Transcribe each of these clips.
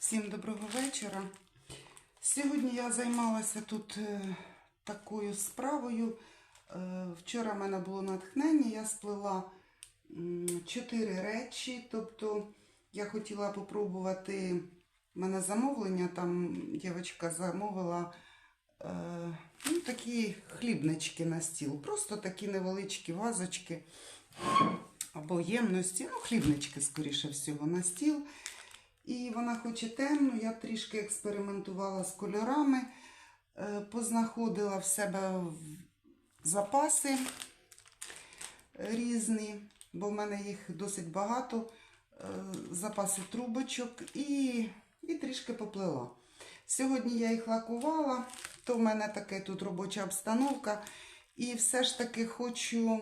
Всім доброго вечора. Сьогодні я займалася тут е, такою справою. Е, Вчора в мене було натхнення, я сплела чотири речі. Тобто я хотіла попробувати в мене замовлення. Там дівчинка замовила е, ну, такі хлібнички на стіл. Просто такі невеличкі вазочки або ємності, ну, хлібнички, скоріше всього, на стіл. І вона хоче темну, я трішки експериментувала з кольорами, е, познаходила в себе запаси різні, бо в мене їх досить багато, е, запаси трубочок і, і трішки поплила. Сьогодні я їх лакувала, то в мене таке тут робоча обстановка. І все ж таки хочу,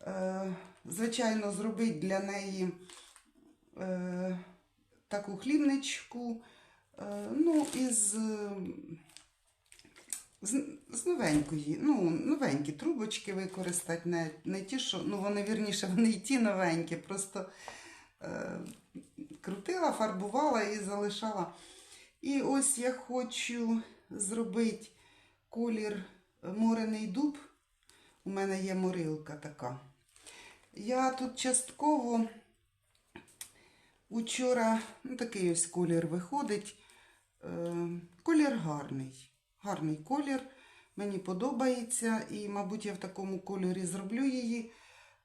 е, звичайно, зробити для неї. Таку хлібничку, е, ну, із, з новенької, ну, новенькі трубочки використати, не, не ті, що, ну, вони вірніше, вони і ті новенькі, просто е, крутила, фарбувала і залишала. І ось я хочу зробити колір морений дуб. У мене є морилка така. Я тут частково Учора ну, такий ось колір виходить. Е, колір гарний. Гарний колір. Мені подобається. І, мабуть, я в такому кольорі зроблю її,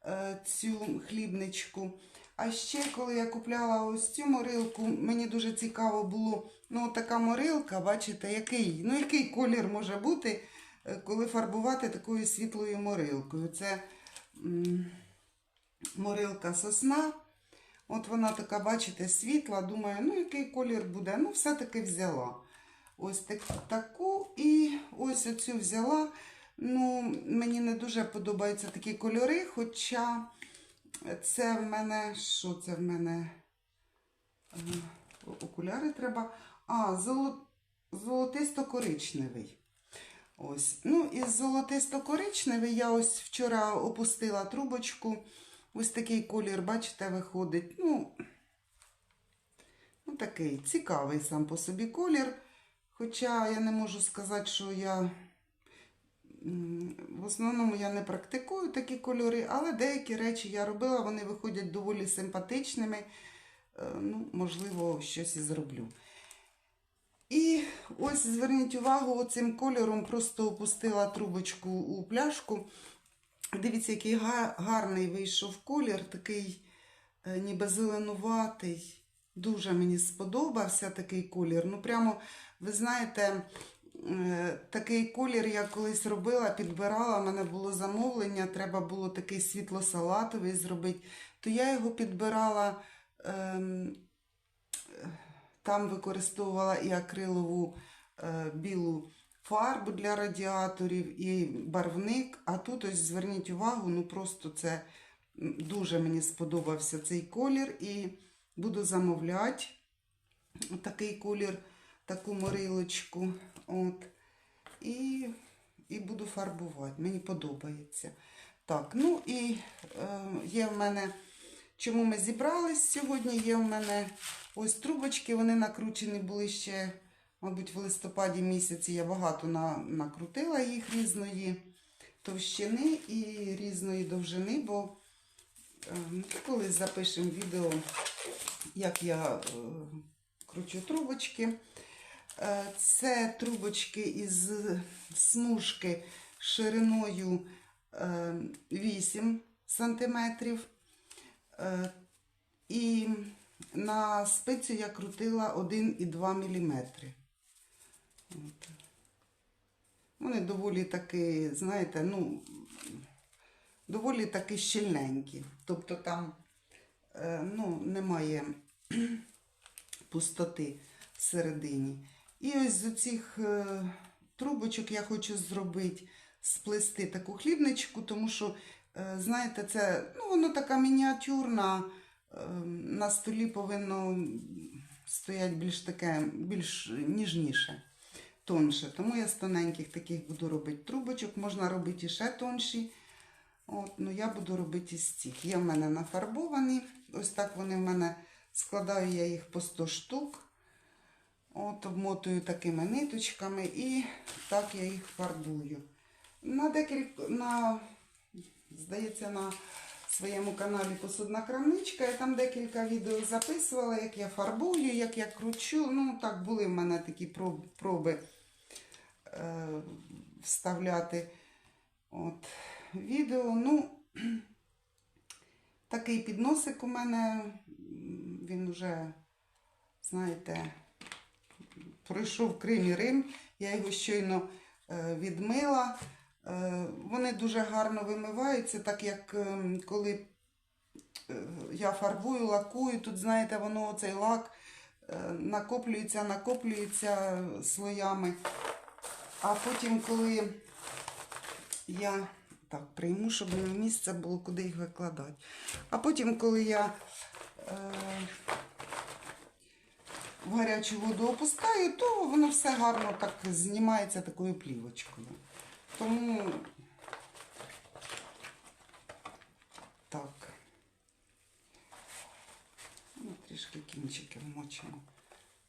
е, цю хлібничку. А ще, коли я купляла ось цю морилку, мені дуже цікаво було, ну, така морилка, бачите, який, ну, який колір може бути, е, коли фарбувати такою світлою морилкою. Це морилка сосна. От вона така, бачите, світла. Думаю, ну який колір буде. Ну, все-таки взяла. Ось так, таку і ось оцю взяла. Ну, мені не дуже подобаються такі кольори, хоча це в мене. Що це в мене? Е, Окуляри треба. А, золотисто-коричневий. Ось. Ну, із золотисто-коричневий я ось вчора опустила трубочку. Ось такий колір, бачите, виходить. Ну, ну такий цікавий сам по собі колір. Хоча я не можу сказати, що я в основному я не практикую такі кольори, але деякі речі я робила, вони виходять доволі симпатичними. Е, Ну, можливо, щось і зроблю. І ось зверніть увагу, оцим кольором просто опустила трубочку у пляшку. Дивіться, який гарний вийшов колір, такий е, ніби зеленуватий. Дуже мені сподобався такий колір. Ну, прямо, ви знаєте, е, такий колір я колись робила, підбирала, в мене було замовлення, треба було такий світло-салатовий зробити. То я його підбирала, ем, е, там використовувала і акрилову білу фарбу для радіаторів, і барвник. А тут ось зверніть увагу, ну просто це дуже мені сподобався цей колір. І буду замовляти такий колір, таку морилочку. От. І, і буду фарбувати. Мені подобається. Так, ну і е, є в мене. Чому ми зібрались сьогодні? Є в мене ось трубочки, вони накручені були ще, мабуть, в листопаді місяці. Я багато на, накрутила їх різної товщини і різної довжини, бо е, колись запишемо відео, як я е, кручу трубочки. Е, Це трубочки із смужки шириною е, 8 сантиметрів. Е, І на спицю я крутила 1,2 мм. От. Вони доволі таки, знаєте, ну, доволі таки щільненькі. Тобто там е, ну, немає пустоти всередині. І ось з цих е, трубочок я хочу зробити, сплести таку хлібничку, тому що, е, знаєте, це ну, воно така мініатюрна. На столі повинно стояти більш таке, більш ніжніше, тонше. Тому я з тоненьких таких буду робити трубочок. Можна робити ще тонші. От, ну я буду робити із цих. Є в мене нафарбовані. Ось так вони в мене складаю я їх по 100 штук. От обмотую такими ниточками і так я їх фарбую. На декілька, на, здається, на своєму каналі Посудна крамничка. Я там декілька відео записувала, як я фарбую, як я кручу. Ну, так, були в мене такі проби вставляти от, відео. Ну, такий підносик у мене, він вже, знаєте, пройшов Крим і Рим. Я його щойно е, відмила. Е, Вони дуже гарно вимиваються, так як ем, коли е, я фарбую, лакую, тут, знаєте, воно цей лак е, накоплюється, накоплюється слоями. А потім, коли я так прийму, щоб мені місце було, куди їх викладати. А потім, коли я е, в гарячу воду опускаю, то воно все гарно так знімається такою плівочкою. Тому так. Ну, трішки кінчики вмочимо.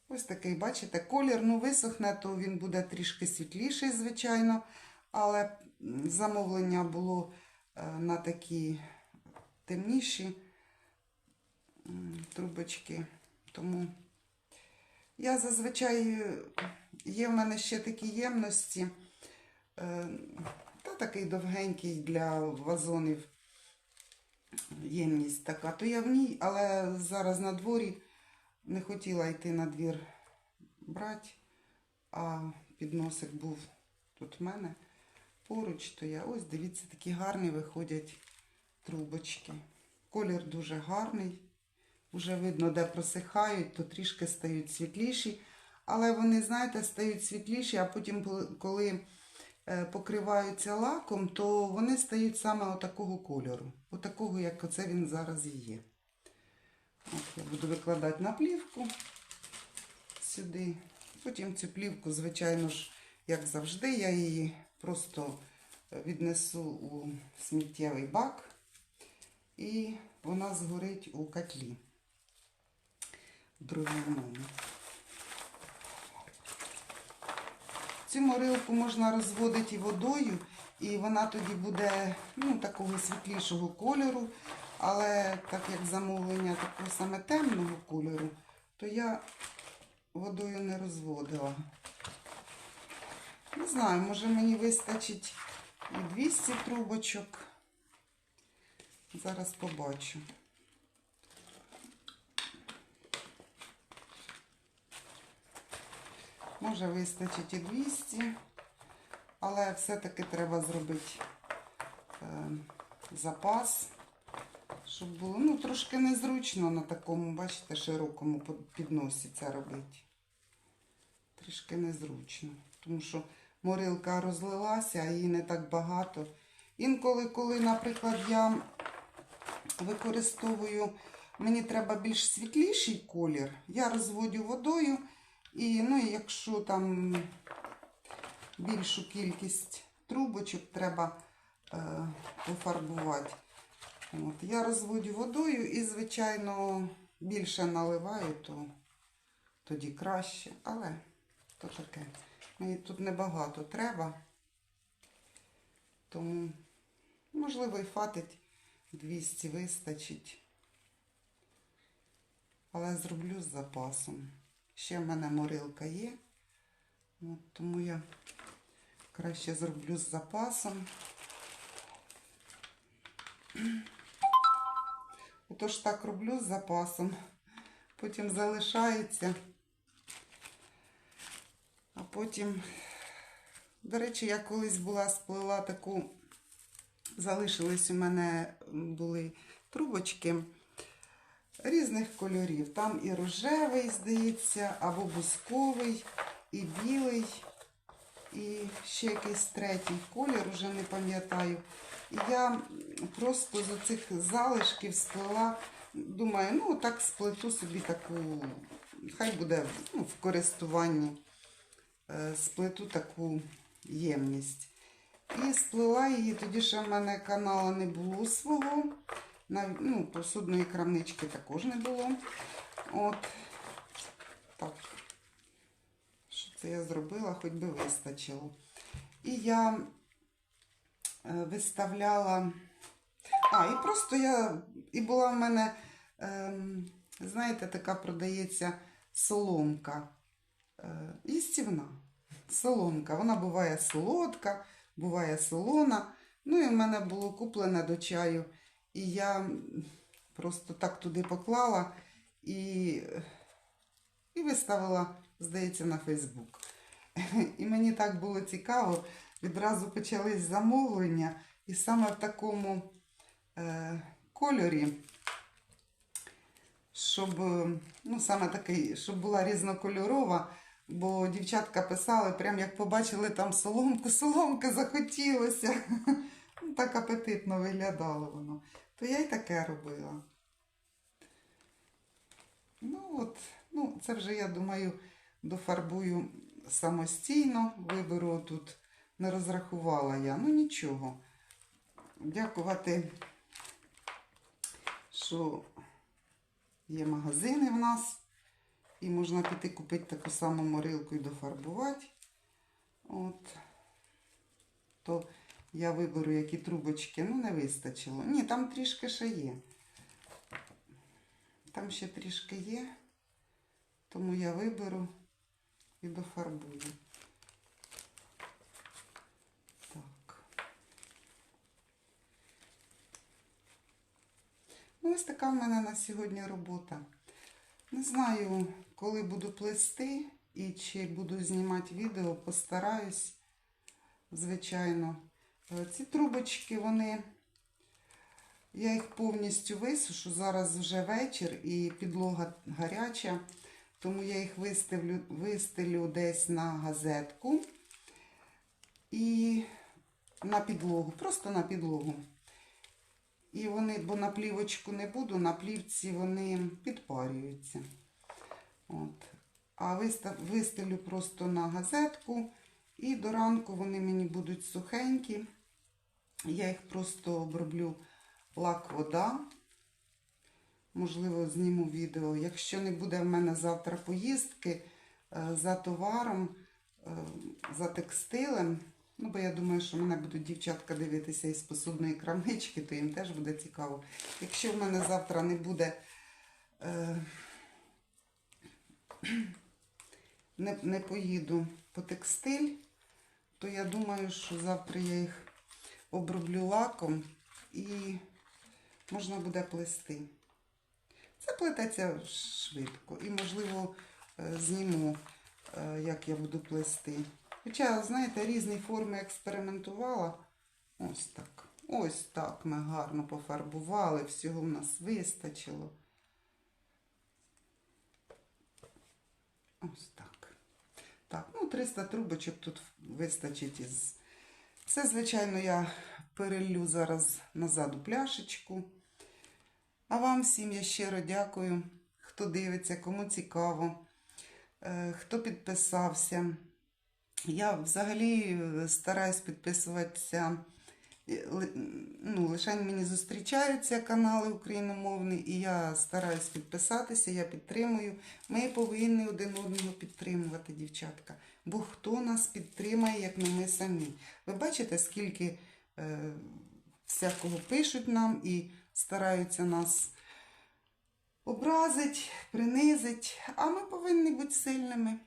Ось такий, бачите, колір ну, висохне, то він буде трішки світліший, звичайно. Але замовлення було е, на такі темніші трубочки. Тому я зазвичай е, є в мене ще такі ємності. е, Та такий довгенький для вазонів ємність така. То я в ній, але зараз на дворі не хотіла йти на двір брати, а підносик був тут в мене поруч, то я ось дивіться, такі гарні виходять трубочки. Колір дуже гарний. Уже видно, де просихають, то трішки стають світліші. Але вони, знаєте, стають світліші, а потім, коли- коли е, покриваються лаком, то вони стають саме отакого кольору. Отакого, як оце він зараз і є. От я буду викладати на плівку сюди. Потім цю плівку, звичайно ж, як завжди, я її просто е, віднесу у сміттєвий бак, і вона згорить у котлі дров'яному. Цю морилку можна розводити водою, і вона тоді буде ну, такого світлішого кольору. Але так як замовлення такого саме темного кольору, то я водою не розводила. Не знаю, може мені вистачить і 200 трубочок. Зараз побачу. Може вистачить і 200, але все-таки треба зробити е, запас, щоб було ну, трошки незручно на такому, бачите, широкому підносі це робити. Трішки незручно, тому що морилка розлилася, а її не так багато. Інколи, коли, наприклад, я використовую, мені треба більш світліший колір, я розводю водою. І ну, якщо там більшу кількість трубочок треба е, пофарбувати, от, я розводю водою і, звичайно, більше наливаю, то тоді краще. Але то таке. Мені тут небагато треба. Тому, можливо, і хватить 200 вистачить. Але зроблю з запасом. Ще в мене морилка є. От, тому я краще зроблю з запасом. Отож так роблю з запасом. Потім залишається. А потім, до речі, я колись була сплела таку, залишились у мене були трубочки різних кольорів. Там і рожевий, здається, або бусковий, і білий, і ще якийсь третій колір, уже не пам'ятаю. Я просто з цих залишків сплела, думаю, ну так сплету собі таку, хай буде ну, в користуванні, е, сплету таку ємність. І сплела її, тоді ще в мене канала не було свого. Нав- ну, посудної крамнички також не було. От так. то я зробила, хоч би вистачило. І я виставляла. А, і просто я. І була в мене, ем, знаєте, така продається соломка. Е, їстівна. Соломка. Вона буває солодка, буває солона. Ну і в мене було куплене до чаю. І я просто так туди поклала і, і виставила, здається, на Фейсбук. І мені так було цікаво, відразу почались замовлення, і саме в такому е, кольорі, щоб, ну, саме такий, щоб була різнокольорова, бо дівчатка писали, прям як побачили там соломку, соломки захотілося. Ну, так апетитно виглядало воно. То я й таке робила. Ну от, ну, це вже, я думаю, дофарбую самостійно. Виберу тут, не розрахувала я. Ну нічого. Дякувати, що є магазини в нас. І можна піти купити таку саму морилку і дофарбувати. От. То я виберу, які трубочки. Ну, не вистачило. Ні, там трішки ще є. Там ще трішки є. Тому я виберу і дофарбую. Так. Ну, ось така в мене на сьогодні робота. Не знаю, коли буду плести і чи буду знімати відео, постараюсь, звичайно. Е, Ці трубочки, вони, я їх повністю висушу. Зараз вже вечір і підлога гаряча, тому я їх виставлю, вистелю десь на газетку і на підлогу, просто на підлогу. І вони, бо на плівочку не буду, на плівці вони підпарюються. От. А вистав, вистелю просто на газетку, і до ранку вони мені будуть сухенькі. Я їх просто оброблю лак вода. Можливо, зніму відео. Якщо не буде в мене завтра поїздки е, за товаром, е, за текстилем, ну, бо я думаю, що мене будуть дівчатка дивитися із посудної крамнички, то їм теж буде цікаво. Якщо в мене завтра не буде, е, не, не поїду по текстиль, то я думаю, що завтра я їх оброблю лаком і можна буде плести. Це плететься швидко і, можливо, е, зніму, е, як я буду плести. Хоча, знаєте, різні форми експериментувала. Ось так. Ось так ми гарно пофарбували, всього в нас вистачило. Ось так. Так, ну 300 трубочок тут вистачить із. Це, звичайно, я перелью зараз назад у пляшечку. А вам всім я щиро дякую, хто дивиться, кому цікаво, е, хто підписався. Я взагалі е, стараюсь підписуватися. е, Ну, лише мені зустрічаються канали україномовні, і я стараюсь підписатися, я підтримую. Ми повинні один одного підтримувати, дівчатка. Бо хто нас підтримає, як не ми самі? Ви бачите, скільки е, всякого пишуть нам і стараються нас образить, принизить, а ми повинні бути сильними.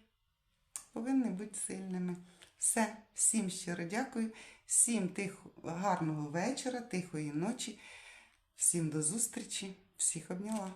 Повинні бути сильними. Все, всім щиро дякую, всім тих гарного вечора, тихої ночі, всім до зустрічі, всіх обняла.